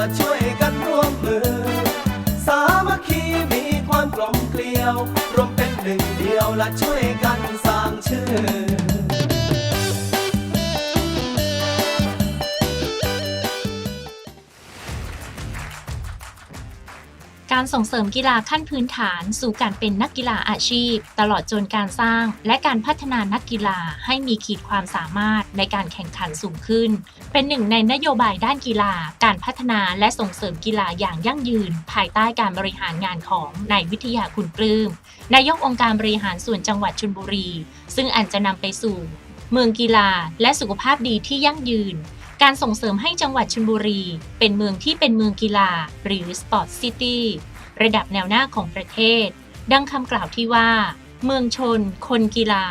และช่วยกันร่วมมือ สามัคคีมีความกลมเกลียว รวมเป็นหนึ่งเดียวและช่วยกันสร้างชื่อ การส่งเสริมกีฬาขั้นพื้นฐานสู่การเป็นนักกีฬาอาชีพ ตลอดจนการสร้าง และการพัฒนานักกีฬาให้มีขีดความสามารถในการแข่งขันสูงขึ้น เป็นหนึ่งในนโยบายด้านกีฬา การพัฒนาและส่งเสริมกีฬาอย่างยั่งยืน ภายใต้การบริหารงานของนายวิทยาคุณปลื้มนายกองค์การบริหารส่วนจังหวัดชลบุรี ซึ่งอันจะนำไปสู่ เมืองกีฬาและสุขภาพดีที่ยั่งยืน การส่งเสริมให้จังหวัดชลบุรี เป็นเมืองที่เป็นเมืองกีฬา หรือ Sport City ระดับแนวหน้าของประเทศ ดังคำกล่าวที่ว่า เมืองชน คนกีฬา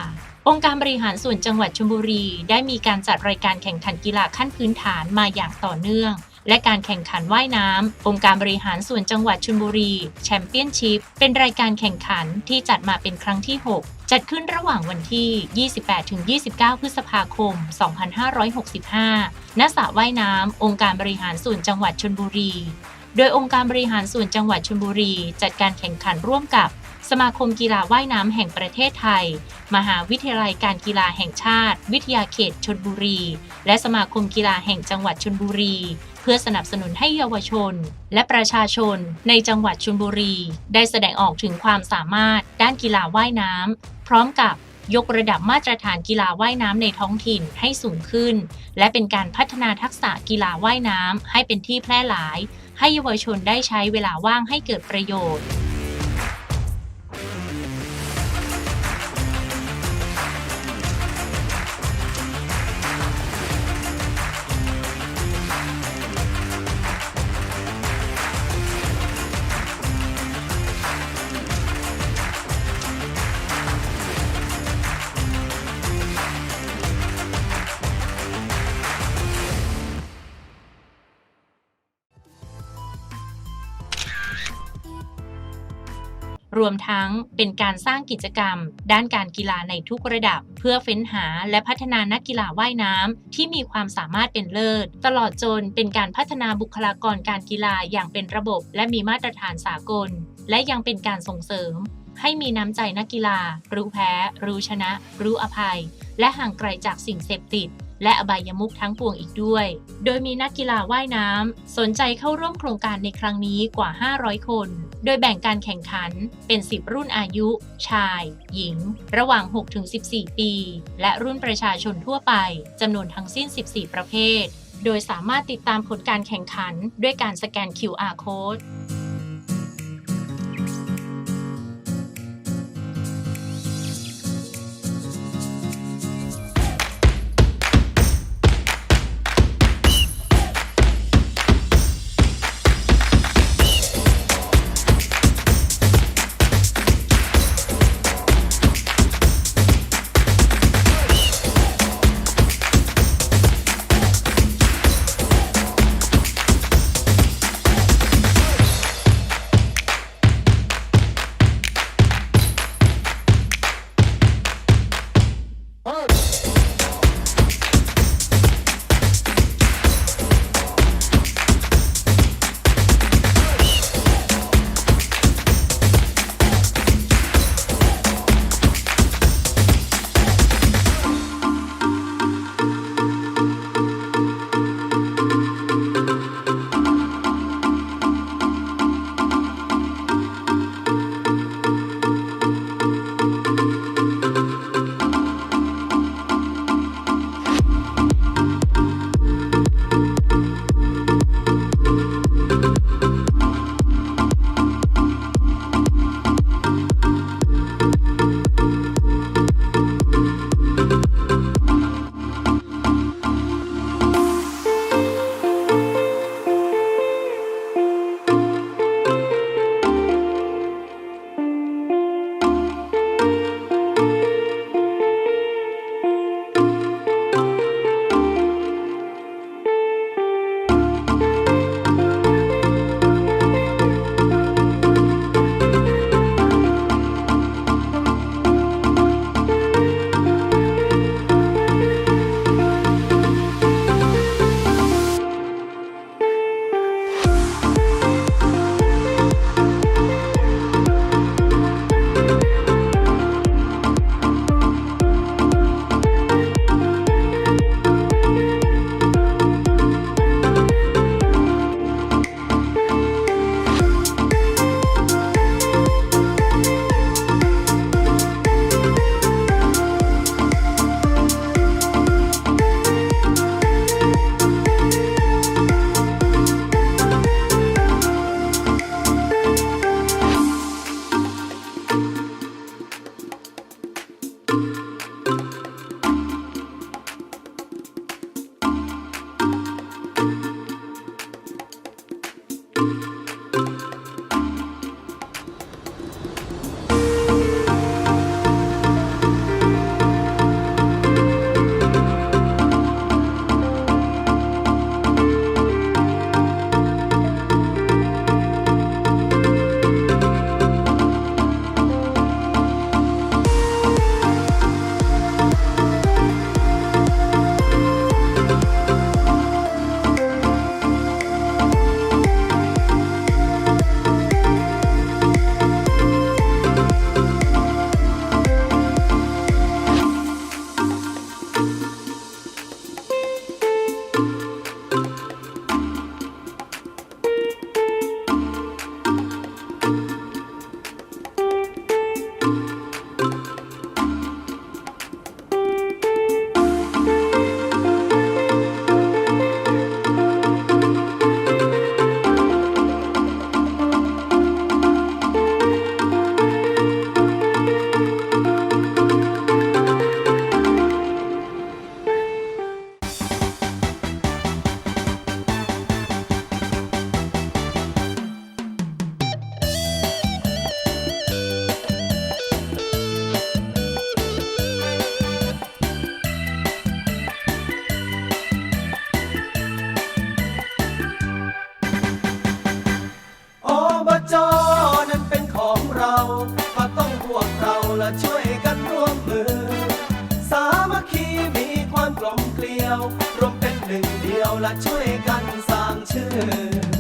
องค์การบริหารส่วนจังหวัดชลบุรี ได้มีการจัดรายการแข่งขันกีฬาขั้นพื้นฐานมาอย่างต่อเนื่อง และการแข่งขันว่ายน้ำองค์การบริหารส่วนจังหวัดชลบุรีแชมเปี้ยนชิพเป็นรายการแข่งขันที่จัดมาเป็นครั้งที่ 6 จัดขึ้นระหว่างวันที่ 28-29 พฤษภาคม 2565 ณ สระว่ายน้ำองค์การบริหารส่วนจังหวัดชลบุรี โดยองค์การบริหารส่วนจังหวัดชลบุรี จัดการแข่งขันร่วมกับสมาคมกีฬาว่ายน้ำแห่งประเทศไทย มหาวิทยาลัยการกีฬาแห่งชาติ วิทยาเขตชลบุรี และสมาคมกีฬาแห่งจังหวัดชลบุรี เพื่อสนับสนุนให้เยาวชน และประชาชนในจังหวัดชลบุรี ได้แสดงออกถึงความสามารถด้านกีฬาว่ายน้ำ พร้อมกับยกระดับมาตรฐานกีฬาว่ายน้ำในท้องถิ่นให้สูงขึ้น และเป็นการพัฒนาทักษะกีฬาว่ายน้ำให้เป็นที่แพร่หลาย ให้เยาวชนได้ใช้เวลาว่างให้เกิดประโยชน์ รวมทั้งเป็นการสร้างกิจกรรม ด้านการกีฬาในทุกระดับ เพื่อเฟ้นหาและพัฒนานักกีฬาว่ายน้ำที่มีความสามารถเป็นเลิศ ตลอดจนเป็นการพัฒนาบุคลากรการกีฬาอย่างเป็นระบบ และมีมาตรฐานสากล และยังเป็นการส่งเสริม ให้มีน้ำใจนักกีฬา รู้แพ้ รู้ชนะ รู้อภัย และห่างไกลจากสิ่งเสพติดและอบายมุขทั้งปวงอีกด้วย โดยมีนักกีฬาว่ายน้ำสนใจเข้าร่วมโครงการในครั้งนี้กว่า 500 คน โดยแบ่งการแข่งขันเป็น 10 รุ่นอายุ ชาย หญิง ระหว่าง 6-14 ปี และรุ่นประชาชนทั่วไปจำนวนทั้งสิ้น 14 ประเภท โดยสามารถติดตามผลการแข่งขันด้วยการสแกน QR code Oh! ยวรวมเป็นหนึ่งเดียวและช่วยกันสร้างชื่อ